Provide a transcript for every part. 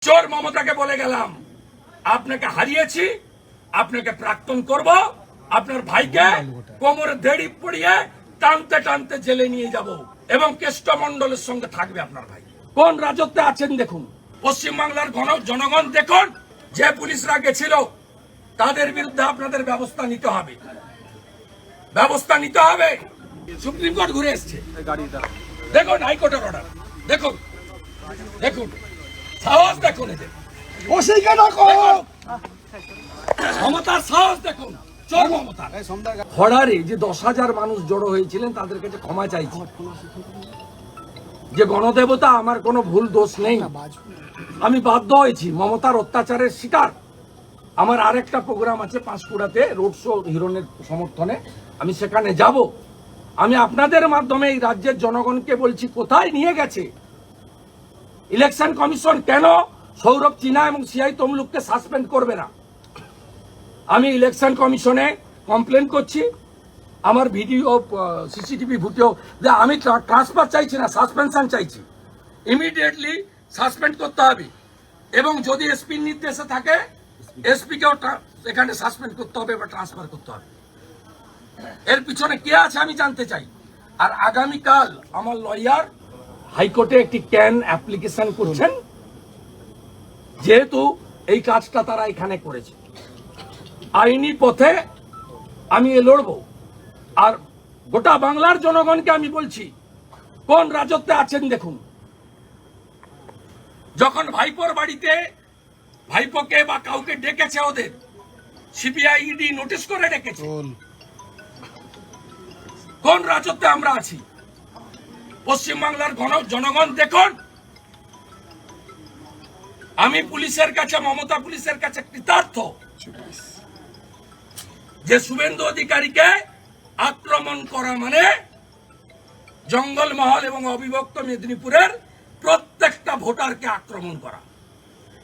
চোর মমতাকে বলে গেলাম, আপনাকে হারিয়েছি, আপনাকে প্রাক্তন করব, আপনার ভাইকে কোমরে দেড়ি পড়িয়ে টানতে টানতে জেলে নিয়ে যাব এবং কেষ্টমণ্ডলের সঙ্গে থাকবে আপনার ভাই। কোন রাজত্বে আছেন দেখুন। পশ্চিমবাংলার গণ- জনগণ দেখুন, যে পুলিশরা গেছিল, তাদের বিরুদ্ধে আপনাদের ব্যবস্থা নিতে হবে। ব্যবস্থা নিতে হবে। সুপ্রিম কোর্ট ঘুরে এসছে। দেখুন হাইকোর্টের অর্ডার দেখুন। দেখুন। সাহস দেখুন এদের। ক্ষমতার সাহস দেখুন হড়ারে যে দশ হাজার মানুষ জড়ো হয়েছিলেন তাদের কাছে ক্ষমা চাইছি। যে গণদেবতা আমার কোনো ভুল দোষ নেই। আমি বাধ্য হয়েছি মমতার অত্যাচারের শিকার। আমার আরেকটা প্রোগ্রাম আছে পাঁশকুড়াতে রোড শো হিরণের সমর্থনে। আমি সেখানে যাব। আমি আপনাদের মাধ্যমে এই রাজ্যের জনগণকে বলছি কোথায় নিয়ে গেছে? ইলেকশন কমিশন কেন সৌরভ চিনা এবং সিআই তমলুককে সাসপেন্ড করবে না? আমি ইলেকশন কমিশনে কমপ্লেন করছি। আমার ভিডিও সিসিটিভি ফুটেও যে আমি ট্রান্সফার চাইছি না, সাসপেনশন চাইছি। ইমিডিয়েটলি সাসপেন্ড করতে হবে। এবং যদি এসপির নির্দেশে থাকে, এসপিকেও এখানে সাসপেন্ড করতে হবে বা ট্রান্সফার করতে হবে। এর পিছনে কে আছে আমি জানতে চাই। আর আগামীকাল আমার লয়ার হাইকোর্টে একটি ক্যান অ্যাপ্লিকেশন করছেন। যেহেতু এই কাজটা তারা এখানে করেছে। আইনি পথে আমি এ লড়বো। আর গোটা বাংলার জনগণকে আমি বলছি কোন রাজত্বে আছেন দেখুন। যখন ভাইপোর বাড়িতে ভাইপোকে বা কাউকে ডেকেছে ওদের সিবিআই ইডি নোটিশ করে ডেকেছে। কোন রাজত্বে আমরা আছি? পশ্চিমবাংলার গণ- জনগণ দেখুন। আমি পুলিশের কাছে, মমতা পুলিশের কাছে কৃতার্থ। যে শুভেন্দু অধিকারীকে আক্রমণ করা মানে জঙ্গলমহল এবং অবিভক্ত মেদিনীপুরের প্রত্যেকটা ভোটারকে আক্রমণ করা।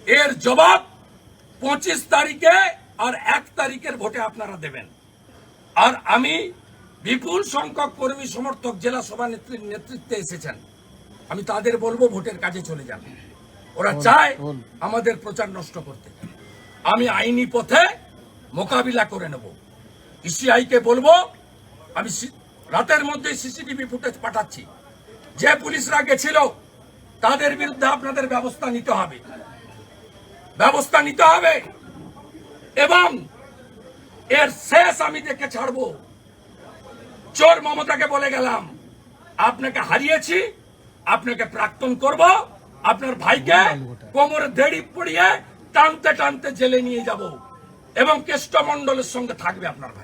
এর জবাব পঁচিশ তারিখে আর এক তারিখের ভোটে আপনারা দেবেন। আর আমি বিপুল সংখ্যক কর্মী সমর্থক জেলা সভা নেত্রীর নেতৃত্বে এসেছেন। আমি তাদের বলব ভোটের কাজে চলে যান। ওরা চায় আমাদের প্রচার নষ্ট করতে। আমি আইনি পথে মোকাবিলা করে নেব। ইসিআইকে বলব আমি রাতের মধ্যে সিসিটিভি ফুটেজ পাঠাচ্ছি। যে পুলিশরা গেছিল তাদের বিরুদ্ধে আপনাদের ব্যবস্থা নিতে হবে। ব্যবস্থা নিতে হবে। এবং এর শেষ আমি দেখে ছাড়বো। চোর মমতাকে বলে গেলাম, আপনাকে হারিয়েছি, আপনাকে প্রাক্তন করব, আপনার ভাইকে কোমর দেড়ি পড়িয়ে টানতে টানতে জেলে নিয়ে যাব এবং কেষ্টমণ্ডলের সঙ্গে থাকবে আপনার ভাই।